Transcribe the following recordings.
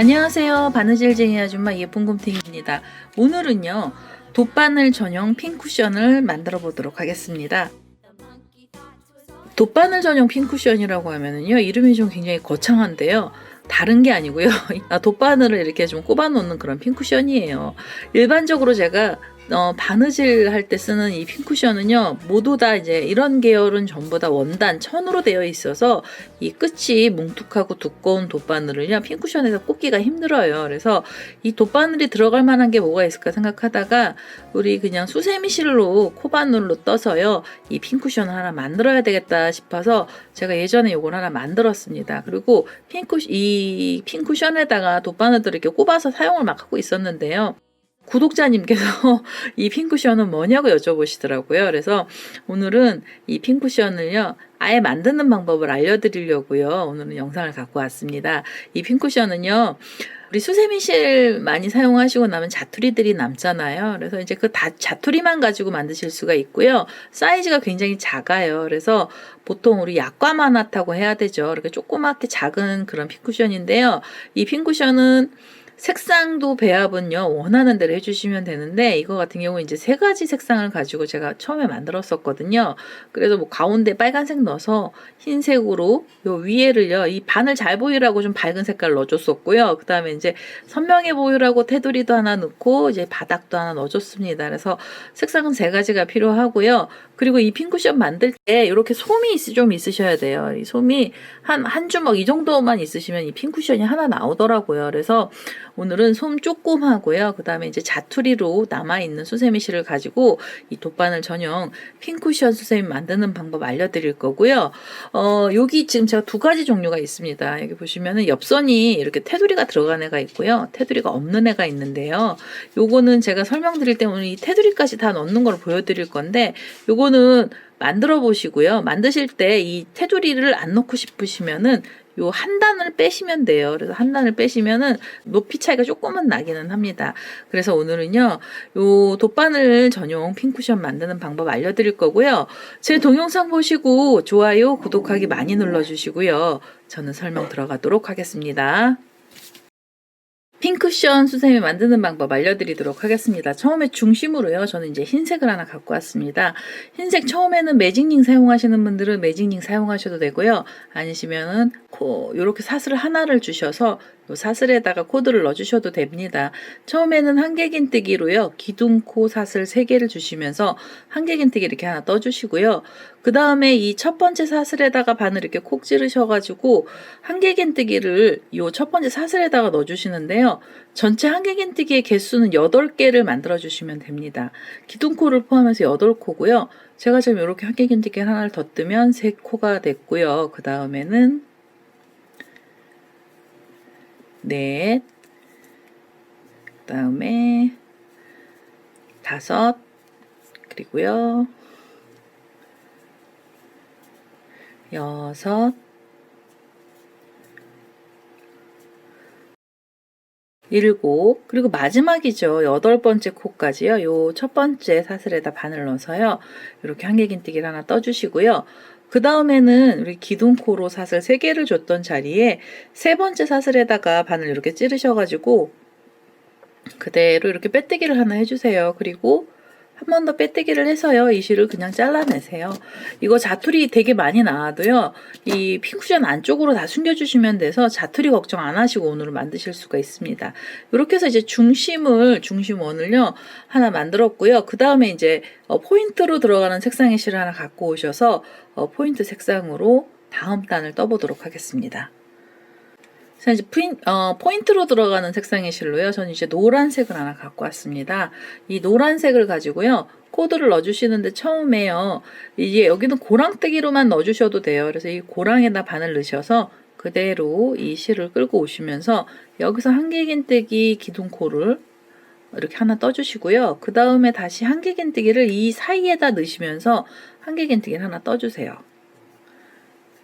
안녕하세요. 바느질쟁이 아줌마 예쁜 곰탱입니다. 오늘은요, 돗바늘 전용 핀 쿠션을 만들어 보도록 하겠습니다. 돗바늘 전용 핀 쿠션이라고 하면은요, 이름이 좀 굉장히 거창한데요. 다른 게 아니고요. 아, 돗바늘을 이렇게 좀 꼽아 놓는 그런 핀 쿠션이에요. 일반적으로 제가 어, 바느질 할 때 쓰는 이 핀쿠션은요, 모두 다 이제 이런 계열은 전부 다 원단, 천으로 되어 있어서 이 끝이 뭉툭하고 두꺼운 돗바늘을요, 핀쿠션에서 꽂기가 힘들어요. 그래서 이 돗바늘이 들어갈 만한 게 뭐가 있을까 생각하다가 우리 그냥 수세미 실로 코바늘로 떠서요, 이 핀쿠션을 하나 만들어야 되겠다 싶어서 제가 예전에 요걸 하나 만들었습니다. 그리고 핀쿠, 이 핀쿠션에다가 돗바늘들을 이렇게 꼽아서 사용을 막 하고 있었는데요. 구독자님께서 이 핑쿠션은 뭐냐고 여쭤보시더라고요. 그래서 오늘은 이 핑쿠션을요, 아예 만드는 방법을 알려드리려고요. 오늘은 영상을 갖고 왔습니다. 이 핑쿠션은요, 우리 수세미실 많이 사용하시고 나면 자투리들이 남잖아요. 그래서 이제 그 다 자투리만 가지고 만드실 수가 있고요. 사이즈가 굉장히 작아요. 그래서 보통 우리 약과만화타고 해야 되죠. 이렇게 조그맣게 작은 그런 핑쿠션인데요. 이 핑쿠션은 색상도 배합은요 원하는 대로 해주시면 되는데 이거 같은 경우 이제 세 가지 색상을 가지고 제가 처음에 만들었었거든요. 그래서 뭐 가운데 빨간색 넣어서 흰색으로 요 위에를요 이 반을 잘 보이라고 좀 밝은 색깔 넣어줬었고요. 그 다음에 이제 선명해 보이라고 테두리도 하나 넣고 이제 바닥도 하나 넣어줬습니다. 그래서 색상은 세 가지가 필요하고요. 그리고 이 핑크션 만들 때 이렇게 솜이 있, 좀 있으셔야 돼요. 이 솜이 한, 한 주먹 이 정도만 있으시면 이 핑크션이 하나 나오더라고요. 그래서 오늘은 솜 조금 하고요. 그 다음에 이제 자투리로 남아있는 수세미 실을 가지고 이 돗바늘 전용 핑크션 수세미 만드는 방법 알려드릴 거고요. 어, 여기 지금 제가 두 가지 종류가 있습니다. 여기 보시면은 옆선이 이렇게 테두리가 들어간 애가 있고요. 테두리가 없는 애가 있는데요. 요거는 제가 설명드릴 때 오늘 이 테두리까지 다 넣는 걸 보여드릴 건데 요거는 만들어 보시고요. 만드실 때 이 테두리를 안 넣고 싶으시면은 요 한 단을 빼시면 돼요. 그래서 한 단을 빼시면은 높이 차이가 조금은 나기는 합니다. 그래서 오늘은요, 요 돗바늘 전용 핑쿠션 만드는 방법 알려드릴 거고요. 제 동영상 보시고 좋아요, 구독하기 많이 눌러주시고요. 저는 설명 들어가도록 하겠습니다. 핑크션 수세미 만드는 방법 알려드리도록 하겠습니다. 처음에 중심으로요. 저는 이제 흰색을 하나 갖고 왔습니다. 흰색 처음에는 매직링 사용하시는 분들은 매직링 사용하셔도 되고요. 아니시면은 코 요렇게 사슬 하나를 주셔서 요 사슬에다가 코드를 넣어주셔도 됩니다. 처음에는 한길긴뜨기로요. 기둥 코 사슬 3개를 주시면서 한길긴뜨기 이렇게 하나 떠주시고요. 그 다음에 이 첫 번째 사슬에다가 바늘 이렇게 콕 찌르셔가지고 한길긴뜨기를 요첫 번째 사슬에다가 넣어주시는데요. 전체 한길긴뜨기의 개수는 8개를 만들어주시면 됩니다. 기둥코를 포함해서 8코고요. 제가 지금 이렇게 한길긴뜨기 하나를 더 뜨면 3코가 됐고요. 그 다음에는 넷, 그 다음에 다섯, 그리고요, 여섯, 일곱, 그리고 마지막이죠. 여덟 번째 코까지요. 요 첫 번째 사슬에다 바늘 넣어서요. 이렇게 한길긴뜨기를 하나 떠주시고요. 그 다음에는 우리 기둥코로 사슬 3개를 줬던 자리에 세 번째 사슬에다가 바늘 이렇게 찌르셔가지고 그대로 이렇게 빼뜨기를 하나 해주세요. 그리고 한 번 더 빼뜨기를 해서요. 이 실을 그냥 잘라내세요. 이거 자투리 되게 많이 나와도요. 이 핑쿠션 안쪽으로 다 숨겨주시면 돼서 자투리 걱정 안 하시고 오늘은 만드실 수가 있습니다. 이렇게 해서 이제 중심을, 중심원을요. 하나 만들었고요. 그 다음에 이제 어, 포인트로 들어가는 색상의 실을 하나 갖고 오셔서 어, 포인트 색상으로 다음 단을 떠보도록 하겠습니다. 자, 이제 포인, 어, 포인트로 들어가는 색상의 실로요. 저는 이제 노란색을 하나 갖고 왔습니다. 이 노란색을 가지고요. 코드를 넣어주시는데 처음에요. 이게 여기는 고랑뜨기로만 넣어주셔도 돼요. 그래서 이 고랑에다 바늘 넣으셔서 그대로 이 실을 끌고 오시면서 여기서 한길긴뜨기 기둥코를 이렇게 하나 떠주시고요. 그 다음에 다시 한길긴뜨기를 이 사이에다 넣으시면서 한길긴뜨기를 하나 떠주세요.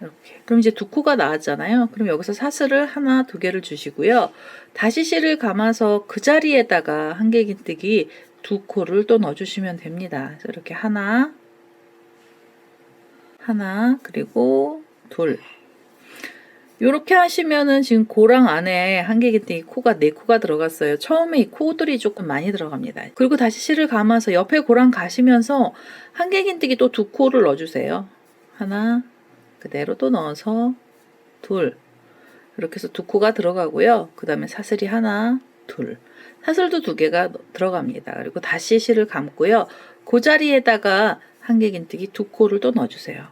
이렇게. 그럼 이제 두 코가 나왔잖아요. 그럼 여기서 사슬을 하나, 두 개를 주시고요. 다시 실을 감아서 그 자리에다가 한길긴뜨기 두 코를 또 넣어주시면 됩니다. 이렇게 하나, 하나, 그리고 둘. 이렇게 하시면은 지금 고랑 안에 한길긴뜨기 코가 네 코가 들어갔어요. 처음에 이 코들이 조금 많이 들어갑니다. 그리고 다시 실을 감아서 옆에 고랑 가시면서 한길긴뜨기 또 두 코를 넣어주세요. 하나, 그대로 또 넣어서 둘 이렇게 해서 두 코가 들어가고요. 그 다음에 사슬이 하나, 둘 사슬도 두 개가 들어갑니다. 그리고 다시 실을 감고요. 그 자리에다가 한길긴뜨기 두 코를 또 넣어주세요.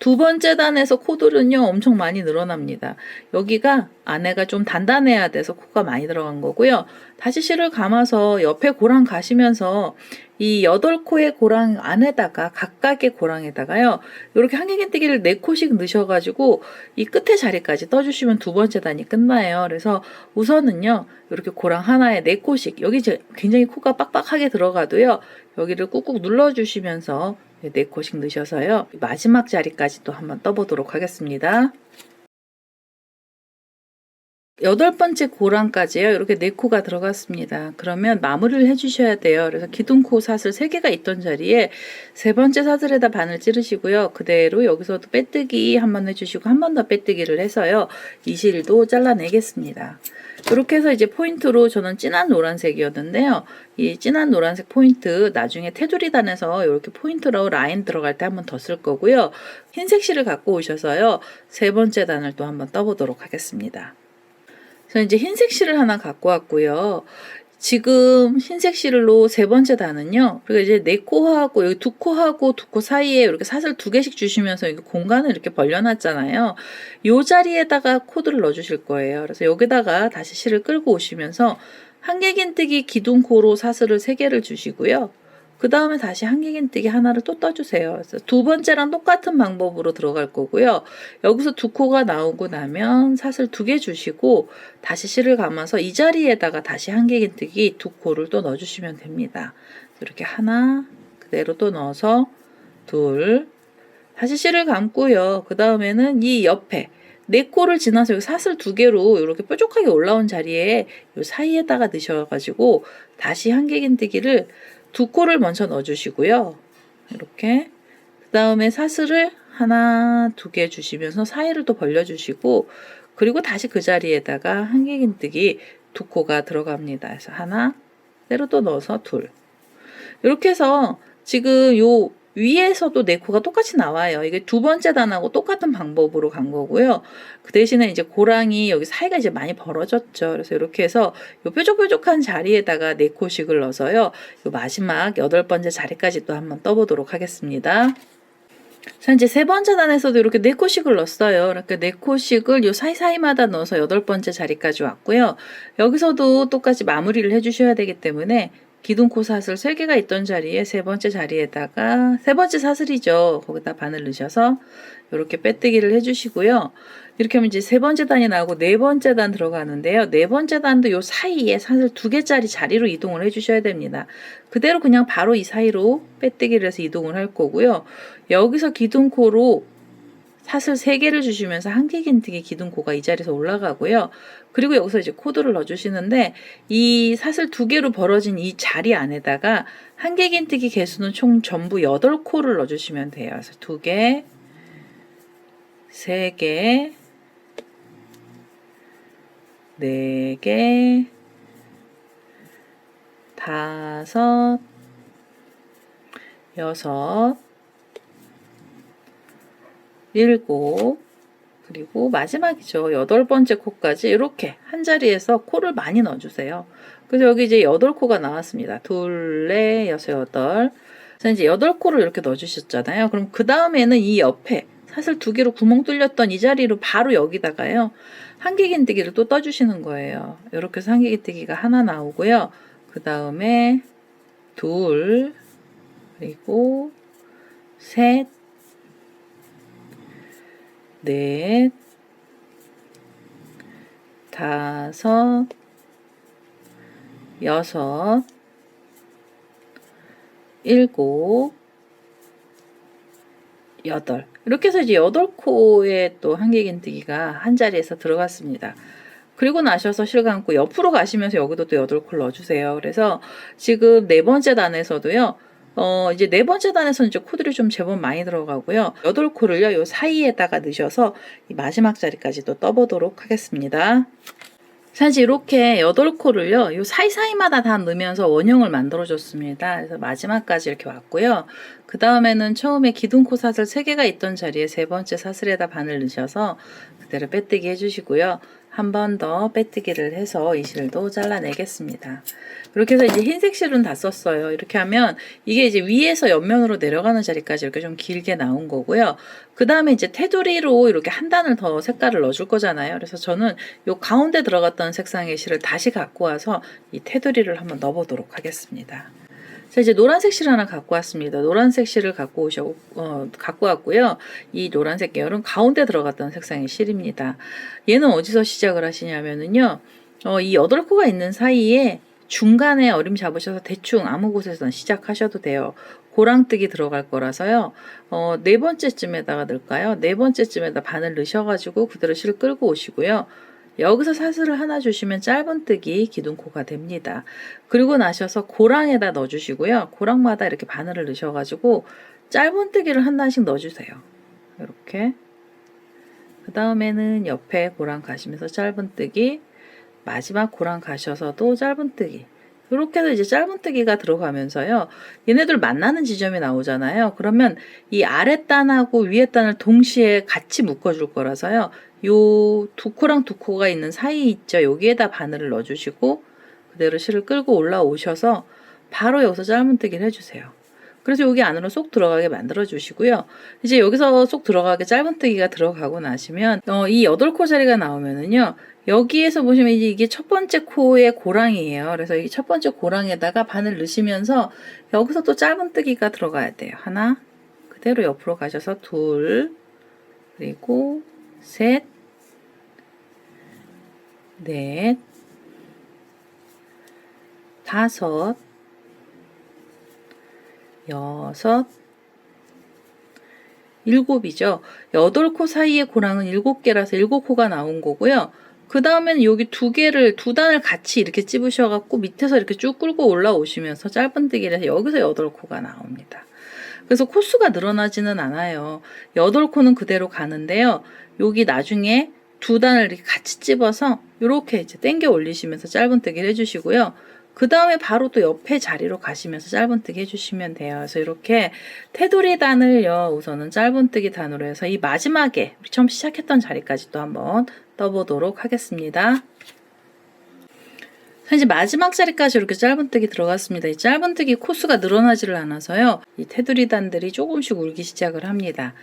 두 번째 단에서 코들은요 엄청 많이 늘어납니다. 여기가 안에가 좀 단단해야 돼서 코가 많이 들어간 거고요. 다시 실을 감아서 옆에 고랑 가시면서 이 여덟 코의 고랑 안에다가 각각의 고랑에다가요 이렇게 한길긴뜨기를 네 코씩 넣으셔가지고 이 끝에 자리까지 떠주시면 두 번째 단이 끝나요. 그래서 우선은요 이렇게 고랑 하나에 네 코씩 여기 굉장히 코가 빡빡하게 들어가도요 여기를 꾹꾹 눌러주시면서 네 코씩 넣으셔서요 마지막 자리까지 또 한번 떠보도록 하겠습니다. 여덟 번째 고랑까지요. 이렇게 네 코가 들어갔습니다. 그러면 마무리를 해주셔야 돼요. 그래서 기둥코 사슬 세 개가 있던 자리에 세 번째 사슬에다 바늘 찌르시고요. 그대로 여기서도 빼뜨기 한 번 해주시고 한 번 더 빼뜨기를 해서요. 이 실도 잘라내겠습니다. 이렇게 해서 이제 포인트로 저는 진한 노란색이었는데요. 이 진한 노란색 포인트 나중에 테두리 단에서 이렇게 포인트로 라인 들어갈 때 한 번 더 쓸 거고요. 흰색 실을 갖고 오셔서요. 세 번째 단을 또 한 번 떠보도록 하겠습니다. 저는 이제 흰색 실을 하나 갖고 왔고요. 지금 흰색 실로 세 번째 단은요. 그리고 이제 네 코하고 여기 두 코하고 두 코 사이에 이렇게 사슬 두 개씩 주시면서 여기 공간을 이렇게 벌려놨잖아요. 요 자리에다가 코드를 넣어주실 거예요. 그래서 여기다가 다시 실을 끌고 오시면서 한길긴뜨기 기둥코로 사슬을 세 개를 주시고요. 그 다음에 다시 한길긴뜨기 하나를 또 떠주세요. 그래서 두 번째랑 똑같은 방법으로 들어갈 거고요. 여기서 두 코가 나오고 나면 사슬 두 개 주시고 다시 실을 감아서 이 자리에다가 다시 한길긴뜨기 두 코를 또 넣어주시면 됩니다. 이렇게 하나 그대로 또 넣어서 둘 다시 실을 감고요. 그 다음에는 이 옆에 네 코를 지나서 여기 사슬 두 개로 이렇게 뾰족하게 올라온 자리에 이 사이에다가 넣으셔가지고 다시 한길긴뜨기를 두 코를 먼저 넣어주시고요. 이렇게 그 다음에 사슬을 하나 두 개 주시면서 사이를 또 벌려주시고 그리고 다시 그 자리에다가 한길긴뜨기 두 코가 들어갑니다. 그래서 하나 때로 또 넣어서 둘 이렇게 해서 지금 요 위에서도 네 코가 똑같이 나와요. 이게 두 번째 단하고 똑같은 방법으로 간 거고요. 그 대신에 이제 고랑이 여기 사이가 이제 많이 벌어졌죠. 그래서 이렇게 해서 요 뾰족뾰족한 자리에다가 네 코씩을 넣어서요. 요 마지막 여덟 번째 자리까지 또 한번 떠보도록 하겠습니다. 자, 이제 세 번째 단에서도 이렇게 네 코씩을 넣었어요. 이렇게 네 코씩을 요 사이사이마다 넣어서 여덟 번째 자리까지 왔고요. 여기서도 똑같이 마무리를 해주셔야 되기 때문에 기둥코 사슬 3개가 있던 자리에 세 번째 자리에다가 세 번째 사슬이죠. 거기다 바늘 넣으셔서 이렇게 빼뜨기를 해주시고요. 이렇게 하면 이제 세 번째 단이 나오고 네 번째 단 들어가는데요. 네 번째 단도 요 사이에 사슬 두 개짜리 자리로 이동을 해주셔야 됩니다. 그대로 그냥 바로 이 사이로 빼뜨기를 해서 이동을 할 거고요. 여기서 기둥코로 사슬 3개를 주시면서 한길긴뜨기 기둥코가 이 자리에서 올라가고요. 그리고 여기서 이제 코드를 넣어주시는데 이 사슬 두 개로 벌어진 이 자리 안에다가 한길긴뜨기 개수는 총 전부 8코를 넣어주시면 돼요. 그래서 두 개, 세 개, 네 개, 다섯, 일곱, 그리고 마지막이죠. 여덟 번째 코까지 이렇게 한 자리에서 코를 많이 넣어주세요. 그래서 여기 이제 여덟 코가 나왔습니다. 둘, 넷, 여섯, 여덟. 자, 이제 여덟 코를 이렇게 넣어주셨잖아요. 그럼 그 다음에는 이 옆에 사슬 두 개로 구멍 뚫렸던 이 자리로 바로 여기다가요. 한길긴뜨기를 또 떠주시는 거예요. 이렇게 해서 한길긴뜨기가 하나 나오고요. 그 다음에 둘, 그리고 셋, 넷, 다섯, 여섯, 일곱, 여덟. 이렇게 해서 이제 여덟 코에 또 한길긴뜨기가 한 자리에서 들어갔습니다. 그리고 나셔서 실 감고 옆으로 가시면서 여기도 또 여덟 코를 넣어주세요. 그래서 지금 네 번째 단에서도요. 어, 이제 네 번째 단에서는 이제 코들이 좀 제법 많이 들어가고요. 여덟 코를요, 요 사이에다가 넣으셔서 이 마지막 자리까지 또 떠보도록 하겠습니다. 사실 이렇게 여덟 코를요, 요 사이사이마다 다 넣으면서 원형을 만들어줬습니다. 그래서 마지막까지 이렇게 왔고요. 그 다음에는 처음에 기둥코 사슬 3개가 있던 자리에 세 번째 사슬에다 바늘 넣으셔서 그대로 빼뜨기 해주시고요. 한 번 더 빼뜨기를 해서 이 실도 잘라내겠습니다. 이렇게 해서 이제 흰색 실은 다 썼어요. 이렇게 하면 이게 이제 위에서 옆면으로 내려가는 자리까지 이렇게 좀 길게 나온 거고요. 그 다음에 이제 테두리로 이렇게 한 단을 더 색깔을 넣어줄 거잖아요. 그래서 저는 요 가운데 들어갔던 색상의 실을 다시 갖고 와서 이 테두리를 한번 넣어보도록 하겠습니다. 자, 이제 노란색 실 하나 갖고 왔습니다. 노란색 실을 갖고 오셔, 어, 갖고 왔고요. 이 노란색 계열은 가운데 들어갔던 색상의 실입니다. 얘는 어디서 시작을 하시냐면은요, 어, 이 여덟 코가 있는 사이에 중간에 어림 잡으셔서 대충 아무 곳에서든 시작하셔도 돼요. 고랑뜨기 들어갈 거라서요. 어, 네 번째쯤에다가 넣을까요? 네 번째쯤에다 바늘 넣으셔가지고 그대로 실 끌고 오시고요. 여기서 사슬을 하나 주시면 짧은뜨기 기둥코가 됩니다. 그리고 나셔서 고랑에다 넣어주시고요. 고랑마다 이렇게 바늘을 넣으셔가지고 짧은뜨기를 한 단씩 넣어주세요. 이렇게. 그 다음에는 옆에 고랑 가시면서 짧은뜨기, 마지막 고랑 가셔서도 짧은뜨기. 이렇게 해서 이제 짧은뜨기가 들어가면서요. 얘네들 만나는 지점이 나오잖아요. 그러면 이 아래 단하고 위에 단을 동시에 같이 묶어줄 거라서요. 요 두 코랑 두 코가 있는 사이 있죠. 여기에다 바늘을 넣어주시고 그대로 실을 끌고 올라오셔서 바로 여기서 짧은뜨기를 해주세요. 그래서 여기 안으로 쏙 들어가게 만들어 주시고요. 이제 여기서 쏙 들어가게 짧은뜨기가 들어가고 나시면 어, 이 여덟 코 자리가 나오면은요. 여기에서 보시면 이제 이게 첫 번째 코의 고랑이에요. 그래서 이 첫 번째 고랑에다가 바늘 넣으시면서 여기서 또 짧은뜨기가 들어가야 돼요. 하나 그대로 옆으로 가셔서 둘 그리고 셋, 넷, 다섯, 여섯, 일곱이죠. 여덟 코 사이의 고랑은 일곱 개라서 일곱 코가 나온 거고요. 그 다음에는 여기 두 개를, 두 단을 같이 이렇게 찝으셔갖고 밑에서 이렇게 쭉 끌고 올라오시면서 짧은뜨기를 해서 여기서 여덟 코가 나옵니다. 그래서 코수가 늘어나지는 않아요. 여덟 코는 그대로 가는데요. 여기 나중에 두 단을 이렇게 같이 찝어서 이렇게 이제 당겨 올리시면서 짧은뜨기를 해주시고요. 그 다음에 바로 또 옆에 자리로 가시면서 짧은뜨기 해주시면 돼요. 그래서 이렇게 테두리 단을요, 우선은 짧은뜨기 단으로 해서 이 마지막에 우리 처음 시작했던 자리까지 또 한번 떠보도록 하겠습니다. 자, 이제 마지막 자리까지 이렇게 짧은뜨기 들어갔습니다. 이 짧은뜨기 코수가 늘어나지를 않아서요. 이 테두리 단들이 조금씩 울기 시작을 합니다.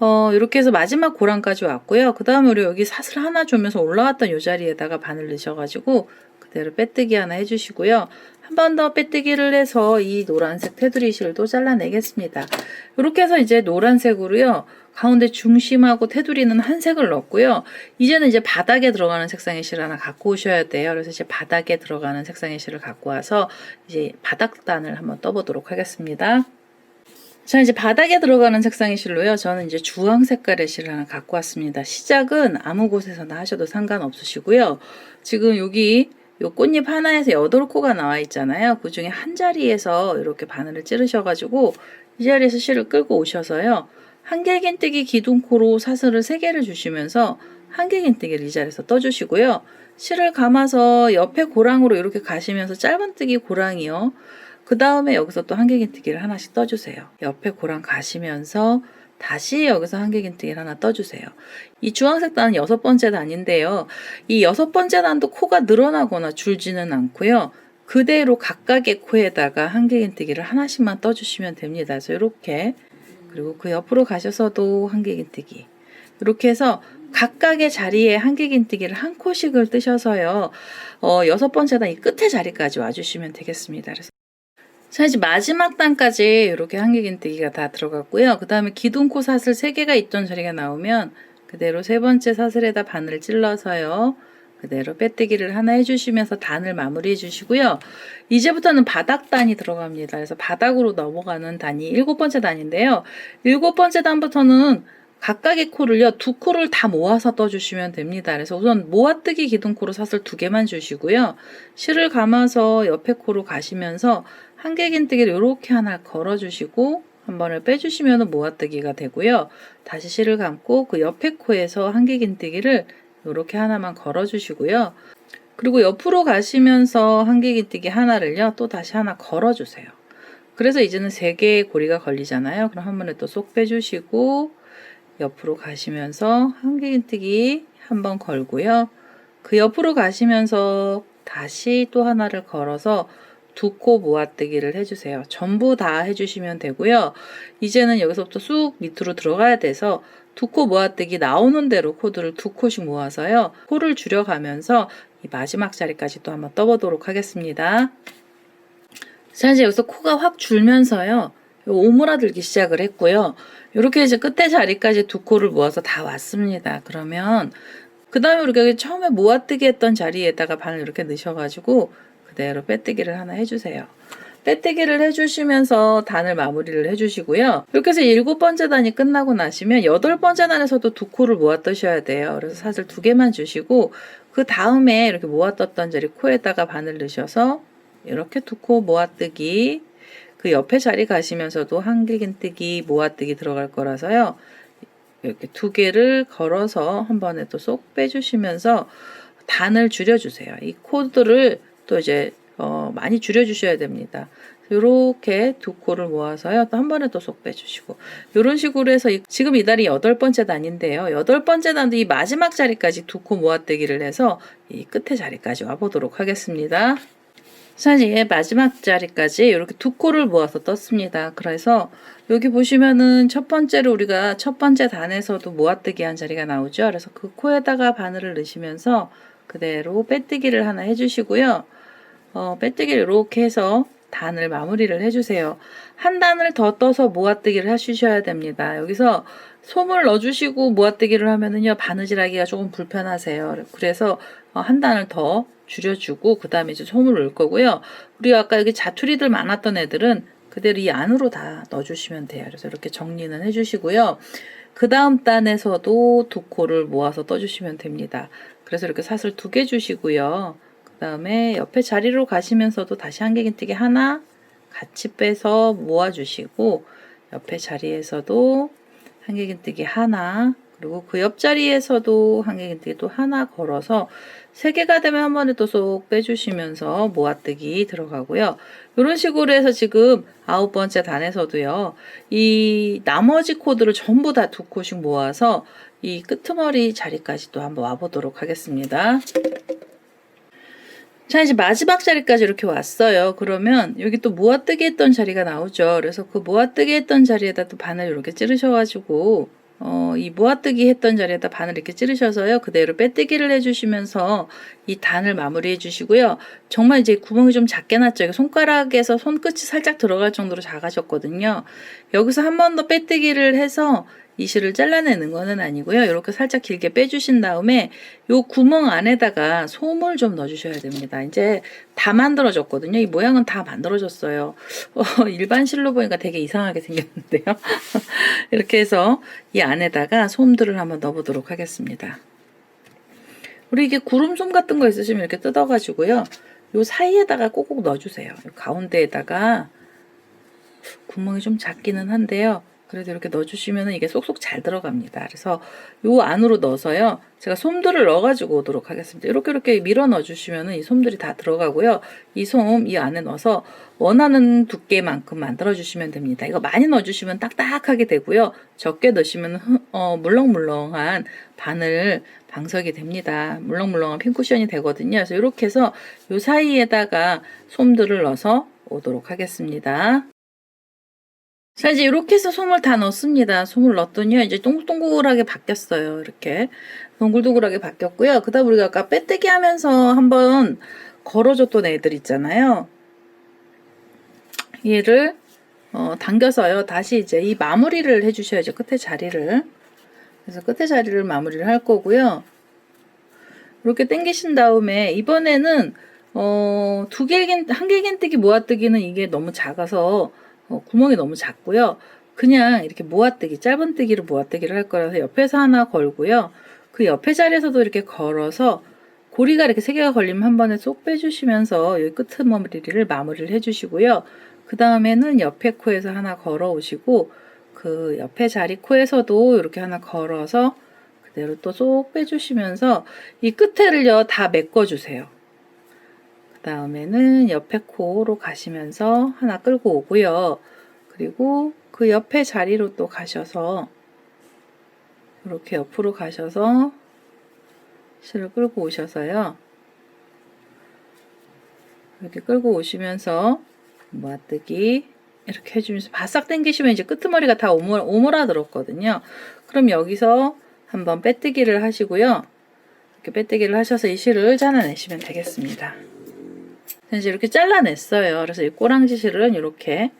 어, 이렇게 해서 마지막 고랑까지 왔고요. 그 우리 여기 사슬 하나 주면서 올라왔던 이 자리에다가 바늘 넣으셔가지고 그대로 빼뜨기 하나 해주시고요. 한 번 더 빼뜨기를 해서 이 노란색 테두리 실도 잘라내겠습니다. 이렇게 해서 이제 노란색으로요. 가운데 중심하고 테두리는 한 색을 넣었고요. 이제는 이제 바닥에 들어가는 색상의 실 하나 갖고 오셔야 돼요. 그래서 이제 바닥에 들어가는 색상의 실을 갖고 와서 이제 바닥단을 한번 떠보도록 하겠습니다. 자, 이제 바닥에 들어가는 색상의 실로요. 저는 이제 주황 색깔의 실을 하나 갖고 왔습니다. 시작은 아무 곳에서나 하셔도 상관없으시고요. 지금 여기 요 꽃잎 하나에서 여덟 코가 나와 있잖아요. 그 중에 한 자리에서 이렇게 바늘을 찌르셔가지고 이 자리에서 실을 끌고 오셔서요. 한길긴뜨기 기둥코로 사슬을 세 개를 주시면서 한길긴뜨기를 이 자리에서 떠주시고요. 실을 감아서 옆에 고랑으로 이렇게 가시면서 짧은뜨기 고랑이요. 그 다음에 여기서 또 한길긴뜨기를 하나씩 떠주세요. 옆에 고랑 가시면서 다시 여기서 한길긴뜨기를 하나 떠주세요. 이 주황색 단은 여섯 번째 단인데요. 이 여섯 번째 단도 코가 늘어나거나 줄지는 않고요. 그대로 각각의 코에다가 한길긴뜨기를 하나씩만 떠주시면 됩니다. 그래서 이렇게 그리고 그 옆으로 가셔서도 한길긴뜨기 이렇게 해서 각각의 자리에 한길긴뜨기를 한 코씩을 뜨셔서요. 어, 여섯 번째 단이 끝에 자리까지 와주시면 되겠습니다. 그래서 자, 이제 마지막 단까지 이렇게 한길긴뜨기가 다 들어갔고요. 그 다음에 기둥코 사슬 3개가 있던 자리가 나오면 그대로 세 번째 사슬에다 바늘을 찔러서요. 그대로 빼뜨기를 하나 해주시면서 단을 마무리해 주시고요. 이제부터는 바닥단이 들어갑니다. 그래서 바닥으로 넘어가는 단이 일곱 번째 단인데요. 일곱 번째 단부터는 각각의 코를요, 두 코를 다 모아서 떠주시면 됩니다. 그래서 우선 모아뜨기 기둥코로 사슬 두 개만 주시고요. 실을 감아서 옆에 코로 가시면서 한길긴뜨기를 이렇게 하나 걸어주시고 한 번을 빼주시면 모아뜨기가 되고요. 다시 실을 감고 그 옆에 코에서 한길긴뜨기를 이렇게 하나만 걸어주시고요. 그리고 옆으로 가시면서 한길긴뜨기 하나를요, 또 다시 하나 걸어주세요. 그래서 이제는 세 개의 고리가 걸리잖아요. 그럼 한 번에 또 쏙 빼주시고 옆으로 가시면서 한길긴뜨기 한 번 걸고요. 그 옆으로 가시면서 다시 또 하나를 걸어서 두 코 모아뜨기를 해주세요. 전부 다 해주시면 되고요. 이제는 여기서부터 쑥 밑으로 들어가야 돼서 두 코 모아뜨기 나오는 대로 코드를 두 코씩 모아서요. 코를 줄여가면서 이 마지막 자리까지 또 한번 떠보도록 하겠습니다. 자, 이제 여기서 코가 확 줄면서요. 요 오므라들기 시작을 했고요. 이렇게 이제 끝에 자리까지 두 코를 모아서 다 왔습니다. 그러면 그 다음에 우리가 처음에 모아뜨기 했던 자리에다가 바늘 이렇게 넣으셔가지고 그대로 빼뜨기를 하나 해주세요. 빼뜨기를 해주시면서 단을 마무리를 해주시고요. 이렇게 해서 일곱 번째 단이 끝나고 나시면 여덟 번째 단에서도 두 코를 모아 뜨셔야 돼요. 그래서 사슬 두 개만 주시고 그 다음에 이렇게 모아 떴던 자리 코에다가 바늘 넣으셔서 이렇게 두 코 모아뜨기 그 옆에 자리 가시면서도 한길긴뜨기 모아뜨기 들어갈 거라서요. 이렇게 두 개를 걸어서 한 번에 또 쏙 빼주시면서 단을 줄여주세요. 이 코드를 또 이제 어, 많이 줄여주셔야 됩니다. 이렇게 두 코를 모아서요. 또 한 번에 또 쏙 빼주시고 이런 식으로 해서 이- 지금 이 달이 여덟 번째 단인데요. 여덟 번째 단도 이 마지막 자리까지 두 코 모아뜨기를 해서 이 끝에 자리까지 와보도록 하겠습니다. 사실 마지막 자리까지 이렇게 두 코를 모아서 떴습니다. 그래서 여기 보시면은 첫 번째로 우리가 첫 번째 단에서도 모아뜨기 한 자리가 나오죠. 그래서 그 코에다가 바늘을 넣으시면서 그대로 빼뜨기를 하나 해주시고요. 어, 빼뜨기를 이렇게 해서 단을 마무리를 해주세요. 한 단을 더 떠서 모아뜨기를 해주셔야 됩니다. 여기서 솜을 넣어주시고 모아뜨기를 하면은요 바느질하기가 조금 불편하세요. 그래서 어, 한 단을 더 줄여주고 그 다음에 이제 솜을 넣을 거고요. 우리 아까 여기 자투리들 많았던 애들은 그대로 이 안으로 다 넣어주시면 돼요. 그래서 이렇게 정리는 해주시고요. 그 다음 단에서도 두 코를 모아서 떠주시면 됩니다. 그래서 이렇게 사슬 두 개 주시고요. 그 다음에 옆에 자리로 가시면서도 다시 한길긴뜨기 하나 같이 빼서 모아주시고 옆에 자리에서도 한길긴뜨기 하나 그리고 그 옆자리에서도 한길긴뜨기 또 하나 걸어서 세 개가 되면 한 번에 또 쏙 빼주시면서 모아뜨기 들어가고요. 이런 식으로 해서 지금 아홉 번째 단에서도요. 이 나머지 코드를 전부 다 두 코씩 모아서 이 끄트머리 자리까지 또 한번 와보도록 하겠습니다. 자, 이제 마지막 자리까지 이렇게 왔어요. 그러면 여기 또 모아뜨기 했던 자리가 나오죠. 그래서 그 모아뜨기 했던 자리에다 또 바늘 이렇게 찌르셔가지고, 어, 이 모아뜨기 했던 자리에다 바늘 이렇게 찌르셔서요. 그대로 빼뜨기를 해주시면서 이 단을 마무리 해 주시고요. 정말 이제 구멍이 좀 작게 났죠. 손가락에서 손끝이 살짝 들어갈 정도로 작아졌거든요. 여기서 한 번 더 빼뜨기를 해서 이 실을 잘라내는 거는 아니고요. 이렇게 살짝 길게 빼주신 다음에 요 구멍 안에다가 솜을 좀 넣어주셔야 됩니다. 이제 다 만들어졌거든요. 이 모양은 다 만들어졌어요. 어, 일반 실로 보니까 되게 이상하게 생겼는데요. 이렇게 해서 이 안에다가 솜들을 한번 넣어보도록 하겠습니다. 우리 이게 구름솜 같은 거 있으시면 이렇게 뜯어가지고요. 요 사이에다가 꼭꼭 넣어주세요. 요 가운데에다가 구멍이 좀 작기는 한데요. 그래도 이렇게 넣어주시면 이게 쏙쏙 잘 들어갑니다. 그래서 요 안으로 넣어서요. 제가 솜들을 넣어가지고 오도록 하겠습니다. 이렇게 이렇게 밀어 넣어주시면 이 솜들이 다 들어가고요. 이 솜 이 안에 넣어서 원하는 두께만큼 만들어주시면 됩니다. 이거 많이 넣어주시면 딱딱하게 되고요. 적게 넣으시면 흐- 어, 물렁물렁한 바늘 방석이 됩니다. 물렁물렁한 핀쿠션이 되거든요. 그래서 이렇게 해서 요 사이에다가 솜들을 넣어서 오도록 하겠습니다. 자, 이제 이렇게 해서 솜을 다 넣습니다. 솜을 넣었더니요, 이제 동글동글하게 바뀌었어요. 이렇게. 동글동글하게 바뀌었고요. 그 다음 우리가 아까 빼뜨기 하면서 한번 걸어줬던 애들 있잖아요. 얘를, 어, 당겨서요. 다시 이제 이 마무리를 해주셔야죠. 끝에 자리를. 그래서 끝에 자리를 마무리를 할 거고요. 이렇게 당기신 다음에 이번에는 어, 두 길긴 한 길긴뜨기 모아뜨기는 이게 너무 작아서 어, 구멍이 너무 작고요. 그냥 이렇게 모아뜨기 짧은 뜨기로 모아뜨기를 할 거라서 옆에서 하나 걸고요. 그 옆에 자리에서도 이렇게 걸어서 고리가 이렇게 세 개가 걸리면 한 번에 쏙 빼주시면서 여기 끄트머리를 마무리를 해주시고요. 그 다음에는 옆에 코에서 하나 걸어 오시고 그 옆에 자리 코에서도 이렇게 하나 걸어서 그대로 또 쏙 빼주시면서 이 끝에를요 다 메꿔주세요. 그 다음에는 옆에 코로 가시면서 하나 끌고 오고요. 그리고 그 옆에 자리로 또 가셔서 이렇게 옆으로 가셔서 실을 끌고 오셔서요. 이렇게 끌고 오시면서 모아뜨기 이렇게 해주면서 바싹 당기시면 이제 끄트머리가 다 오므, 오므라 들었거든요. 그럼 여기서 한번 빼뜨기를 하시고요. 이렇게 빼뜨기를 하셔서 이 실을 잘라내시면 되겠습니다. 이제 이렇게 잘라냈어요. 그래서 이 꼬랑지 실은 이렇게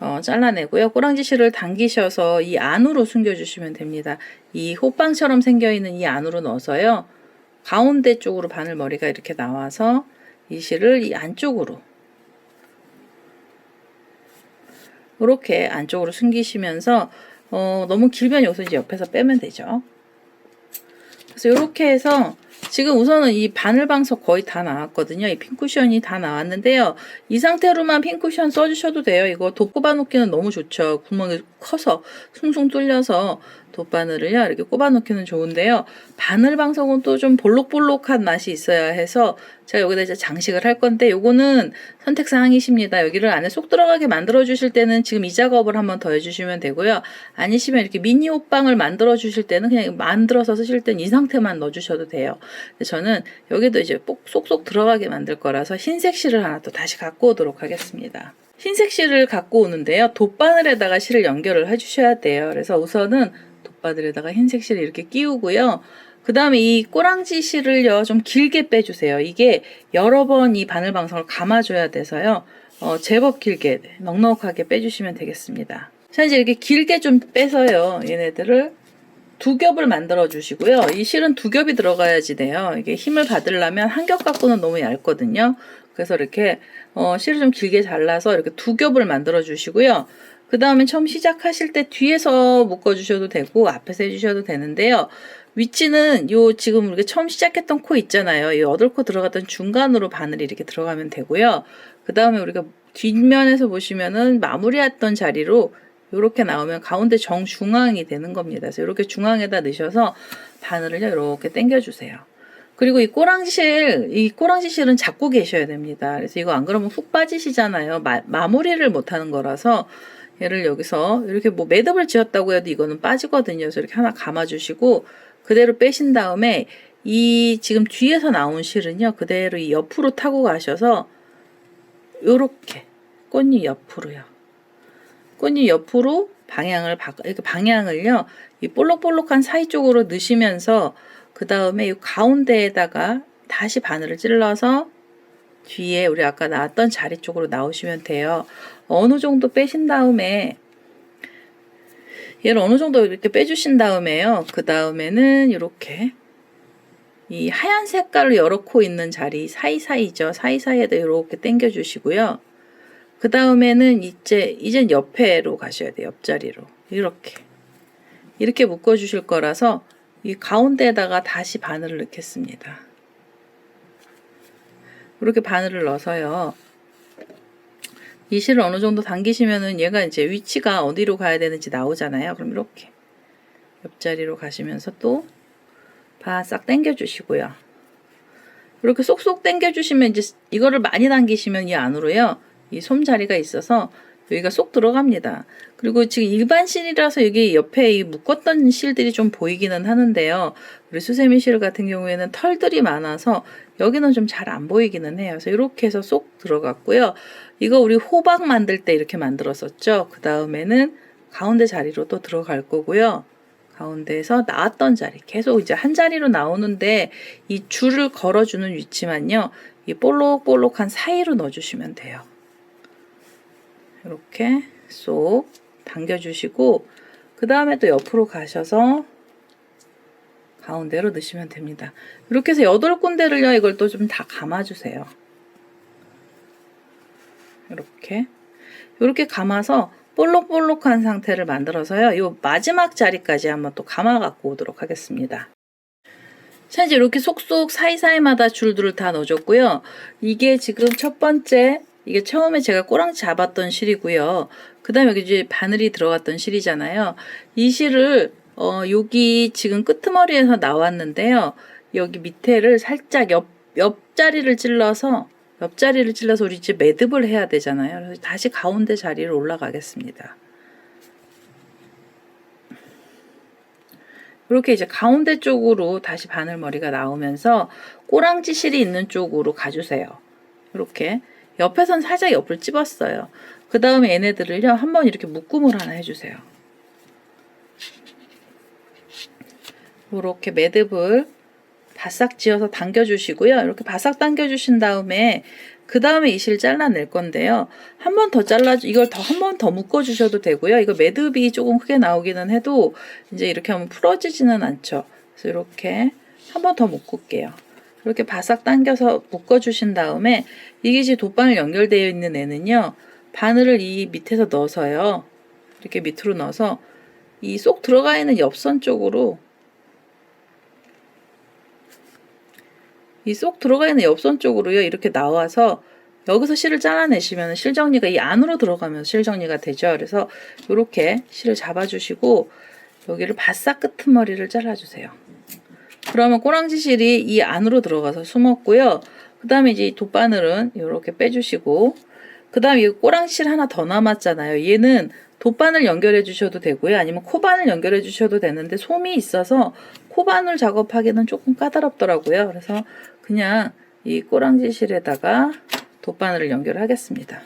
어, 잘라내고요. 꼬랑지 실을 당기셔서 이 안으로 숨겨주시면 됩니다. 이 호빵처럼 생겨있는 이 안으로 넣어서요. 가운데 쪽으로 바늘머리가 이렇게 나와서 이 실을 이 안쪽으로 이렇게 안쪽으로 숨기시면서 어, 너무 길면 여기서 이제 옆에서 빼면 되죠. 그래서 이렇게 해서 지금 우선은 이 바늘 방석 거의 다 나왔거든요. 이 핑쿠션이 다 나왔는데요. 이 상태로만 핑쿠션 써주셔도 돼요. 이거 돋 꼽아놓기는 너무 좋죠. 구멍이 커서 숭숭 뚫려서 돗바늘을요 이렇게 꼽아 놓기는 좋은데요. 바늘 방석은 또 좀 볼록볼록한 맛이 있어야 해서 제가 여기다 이제 장식을 할 건데 요거는 선택 사항이십니다. 여기를 안에 쏙 들어가게 만들어 주실 때는 지금 이 작업을 한번 더 해주시면 되고요. 아니시면 이렇게 미니 옷방을 만들어 주실 때는 그냥 만들어서 쓰실 때는 이 상태만 넣어 주셔도 돼요. 근데 저는 여기도 이제 꼭 쏙쏙 들어가게 만들 거라서 흰색 실을 하나 또 다시 갖고 오도록 하겠습니다. 흰색 실을 갖고 오는데요. 돗바늘에다가 실을 연결을 해주셔야 돼요. 그래서 우선은 돗바늘에다가 흰색 실을 이렇게 끼우고요. 그 다음에 이 꼬랑지 실을요, 좀 길게 빼주세요. 이게 여러 번 이 바늘 방석을 감아줘야 돼서요, 어, 제법 길게, 넉넉하게 빼주시면 되겠습니다. 자, 이제 이렇게 길게 좀 빼서요, 얘네들을 두 겹을 만들어 주시고요. 이 실은 두 겹이 들어가야지 돼요. 이게 힘을 받으려면 한 겹 갖고는 너무 얇거든요. 그래서 이렇게 어, 실을 좀 길게 잘라서 이렇게 두 겹을 만들어 주시고요. 그 다음에 처음 시작하실 때 뒤에서 묶어 주셔도 되고 앞에서 해주셔도 되는데요. 위치는 요 지금 우리가 처음 시작했던 코 있잖아요. 이 여덟 코 들어갔던 중간으로 바늘이 이렇게 들어가면 되고요. 그 다음에 우리가 뒷면에서 보시면은 마무리했던 자리로 이렇게 나오면 가운데 정중앙이 되는 겁니다. 그래서 이렇게 중앙에다 넣으셔서 바늘을요 이렇게 당겨주세요. 그리고 이 꼬랑지실, 이 꼬랑지실은 잡고 계셔야 됩니다. 그래서 이거 안 그러면 훅 빠지시잖아요. 마, 마무리를 못 하는 거라서 얘를 여기서 이렇게 뭐 매듭을 지었다고 해도 이거는 빠지거든요. 그래서 이렇게 하나 감아주시고 그대로 빼신 다음에 이 지금 뒤에서 나온 실은요. 그대로 이 옆으로 타고 가셔서 요렇게 꽃잎 옆으로요. 꽃잎 옆으로 방향을 바꿔 이렇게 방향을요. 이 볼록볼록한 사이 쪽으로 넣으시면서 그 다음에 이 가운데에다가 다시 바늘을 찔러서 뒤에 우리 아까 나왔던 자리 쪽으로 나오시면 돼요. 어느 정도 빼신 다음에 얘를 어느 정도 이렇게 빼주신 다음에요. 그 다음에는 이렇게 이 하얀 색깔로 여러 코 있는 자리 사이사이죠. 사이사이에다 이렇게 당겨 주시고요. 그 다음에는 이제 이젠 옆에로 가셔야 돼요. 옆자리로 이렇게 이렇게 묶어 주실 거라서 이 가운데에다가 다시 바늘을 넣겠습니다. 이렇게 바늘을 넣어서요. 이 실을 어느 정도 당기시면은 얘가 이제 위치가 어디로 가야 되는지 나오잖아요. 그럼 이렇게 옆자리로 가시면서 또 바싹 당겨 주시고요. 이렇게 쏙쏙 당겨 주시면 이제 이거를 많이 당기시면 이 안으로요. 이 솜자리가 있어서 여기가 쏙 들어갑니다. 그리고 지금 일반 실이라서 여기 옆에 이 묶었던 실들이 좀 보이기는 하는데요. 우리 수세미 실 같은 경우에는 털들이 많아서 여기는 좀 잘 안 보이기는 해요. 그래서 이렇게 해서 쏙 들어갔고요. 이거 우리 호박 만들 때 이렇게 만들었었죠. 그 다음에는 가운데 자리로 또 들어갈 거고요. 가운데에서 나왔던 자리 계속 이제 한 자리로 나오는데 이 줄을 걸어주는 위치만요. 이 볼록볼록한 사이로 넣어주시면 돼요. 이렇게 쏙 당겨주시고 그 다음에 또 옆으로 가셔서 가운데로 넣으시면 됩니다. 이렇게 해서 여덟 군데를요, 이걸 또 좀 다 감아주세요. 이렇게. 이렇게 감아서 볼록볼록한 상태를 만들어서요, 요 마지막 자리까지 한번 또 감아 갖고 오도록 하겠습니다. 자, 이제 이렇게 속속 사이사이마다 줄들을 다 넣어줬고요. 이게 지금 첫 번째, 이게 처음에 제가 꼬랑지 잡았던 실이고요. 그 다음에 여기 이제 바늘이 들어갔던 실이잖아요. 이 실을, 어, 여기 지금 끄트머리에서 나왔는데요. 여기 밑에를 살짝 옆, 옆자리를 찔러서, 옆자리를 찔러서 우리 이제 매듭을 해야 되잖아요. 그래서 다시 가운데 자리를 올라가겠습니다. 이렇게 이제 가운데 쪽으로 다시 바늘머리가 나오면서 꼬랑지 실이 있는 쪽으로 가주세요. 이렇게 옆에선 살짝 옆을 찝었어요. 그 다음에 얘네들을요 한번 이렇게 묶음을 하나 해주세요. 이렇게 매듭을 바싹 지어서 당겨주시고요. 이렇게 바싹 당겨주신 다음에 그 다음에 이 실 잘라낼 건데요. 한 번 더 잘라, 이걸 더 한 번 더 묶어 주셔도 되고요. 이거 매듭이 조금 크게 나오기는 해도 이제 이렇게 하면 풀어지지는 않죠. 그래서 이렇게 한 번 더 묶을게요. 이렇게 바싹 당겨서 묶어주신 다음에 이게 이제 돗바늘 연결되어 있는 애는요. 바늘을 이 밑에서 넣어서요. 이렇게 밑으로 넣어서 이 쏙 들어가 있는 옆선 쪽으로 이 쏙 들어가 있는 옆선 쪽으로요. 이렇게 나와서 여기서 실을 잘라내시면 실 정리가 이 안으로 들어가면서 실 정리가 되죠. 그래서 이렇게 실을 잡아주시고 여기를 바싹 끄트머리를 잘라주세요. 그러면 꼬랑지 실이 이 안으로 들어가서 숨었고요. 그 다음에 이제 이 돗바늘은 이렇게 빼주시고 그 다음에 이 꼬랑지 실 하나 더 남았잖아요. 얘는 돗바늘 연결해 주셔도 되고요. 아니면 코바늘 연결해 주셔도 되는데 솜이 있어서 코바늘 작업하기는 조금 까다롭더라고요. 그래서 그냥 이 꼬랑지 실에다가 돗바늘을 연결하겠습니다.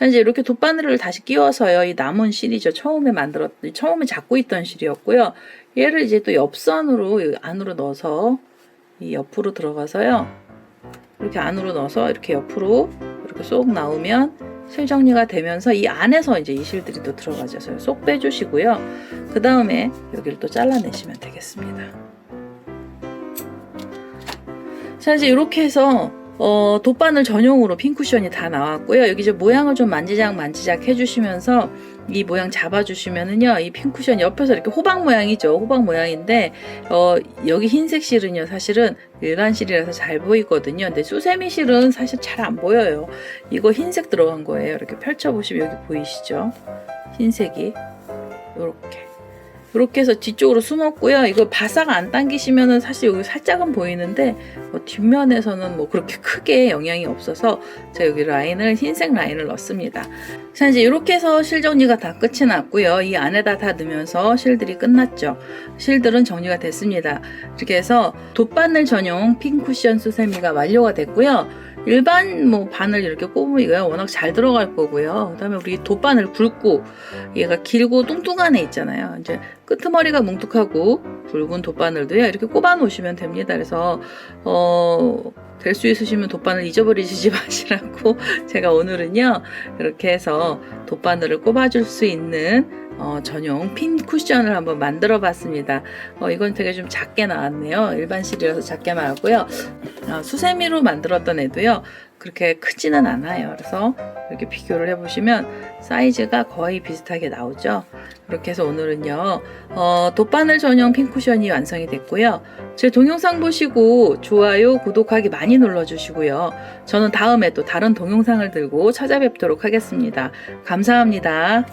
자 이제 이렇게 돗바늘을 다시 끼워서요 이 남은 실이죠 처음에 만들었 처음에 잡고 있던 실이었고요 얘를 이제 또 옆선으로 이 안으로 넣어서 이 옆으로 들어가서요 이렇게 안으로 넣어서 이렇게 옆으로 이렇게 쏙 나오면 실 정리가 되면서 이 안에서 이제 이 실들이 또 들어가죠. 그래서 쏙 빼주시고요. 그 다음에 여기를 또 잘라내시면 되겠습니다. 자 이제 이렇게 해서 어, 돗바늘 전용으로 핀 쿠션이 다 나왔고요. 여기 이제 모양을 좀 만지작 만지작 해주시면서 이 모양 잡아주시면은요, 이 핀 쿠션 옆에서 이렇게 호박 모양이죠. 호박 모양인데 어, 여기 흰색 실은요, 사실은 일반 실이라서 잘 보이거든요. 근데 수세미 실은 사실 잘 안 보여요. 이거 흰색 들어간 거예요. 이렇게 펼쳐보시면 여기 보이시죠? 흰색이 이렇게. 이렇게 해서 뒤쪽으로 숨었고요. 이거 바싹 안 당기시면은 사실 여기 살짝은 보이는데 뭐 뒷면에서는 뭐 그렇게 크게 영향이 없어서 제가 여기 라인을 흰색 라인을 넣습니다. 자 이제 이렇게 해서 실 정리가 다 끝이 났고요. 이 안에다 다 넣으면서 실들이 끝났죠. 실들은 정리가 됐습니다. 이렇게 해서 돗바늘 전용 핀 쿠션 수세미가 완료가 됐고요. 일반 뭐 바늘 이렇게 꼽으면 워낙 잘 들어갈 거고요. 그다음에 우리 돗바늘 굵고 얘가 길고 뚱뚱한 애 있잖아요. 이제 끄트머리가 뭉툭하고 굵은 돗바늘도요 이렇게 꼽아 놓으시면 됩니다. 그래서 어. 될 수 있으시면 돗바늘 잊어버리시지 마시라고 제가 오늘은요 이렇게 해서 돗바늘을 꼽아줄 수 있는 어, 전용 핀 쿠션을 한번 만들어 봤습니다. 어, 이건 되게 좀 작게 나왔네요. 일반 실이라서 작게 나왔고요. 어, 수세미로 만들었던 애도요. 그렇게 크지는 않아요. 그래서 이렇게 비교를 해보시면 사이즈가 거의 비슷하게 나오죠. 이렇게 해서 오늘은요, 어, 돗바늘 전용 핀 쿠션이 완성이 됐고요. 제 동영상 보시고 좋아요, 구독하기 많이 눌러주시고요. 저는 다음에 또 다른 동영상을 들고 찾아뵙도록 하겠습니다. 감사합니다.